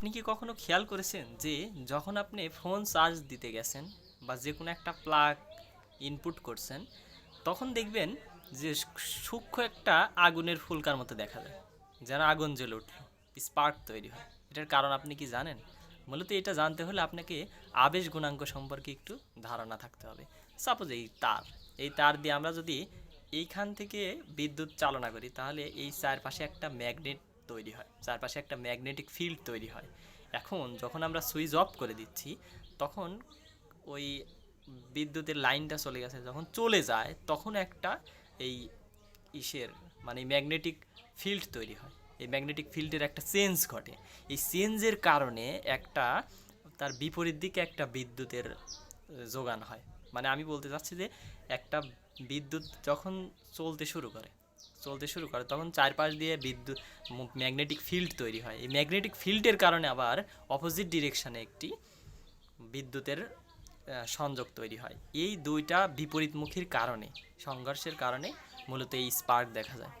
আপনি কি কখনো খেয়াল করেছেন যে যখন আপনি ফোন চার্জ দিতে গেছেন বা যে কোনো একটা প্লাগ ইনপুট করছেন, তখন দেখবেন যে সূক্ষ্ম একটা আগুনের ফুলকার মতো দেখা যায়, যেন আগুন জ্বলে উঠল স্পার্ক তৈরি হয়। এটার কারণ আপনি কি জানেন? মূলত এটা জানতে হলে আপনাকে আবেশ গুণাঙ্ক সম্পর্কে একটু ধারণা থাকতে হবে। সাপোজ এই তার এই তার দিয়ে আমরা যদি এইখান থেকে বিদ্যুৎ চালনা করি, তাহলে এই চারপাশে একটা ম্যাগনেট তৈরি হয়, চারপাশে একটা ম্যাগনেটিক ফিল্ড তৈরি হয়। এখন যখন আমরা সুইচ অফ করে দিচ্ছি, তখন ওই বিদ্যুতের লাইনটা চলে গেছে। যখন চলে যায়, তখন একটা এই ইসের মানে ম্যাগনেটিক ফিল্ড তৈরি হয়। এই ম্যাগনেটিক ফিল্ডের একটা চেঞ্জ ঘটে। এই চেঞ্জের কারণে একটা তার বিপরীত দিকে একটা বিদ্যুতের যোগান হয়। মানে আমি বলতে চাচ্ছি যে একটা বিদ্যুৎ যখন চলতে শুরু করে চলতে শুরু করে, তখন চারপাশ দিয়ে বিদ্যুৎ ম্যাগনেটিক ফিল্ড তৈরি হয়। এই ম্যাগনেটিক ফিল্ডের কারণে আবার অপোজিট ডিরেকশানে একটি বিদ্যুতের সংযোগ তৈরি হয়। এই দুইটা বিপরীতমুখীর কারণে, সংঘর্ষের কারণে মূলত এই স্পার্ক দেখা যায়।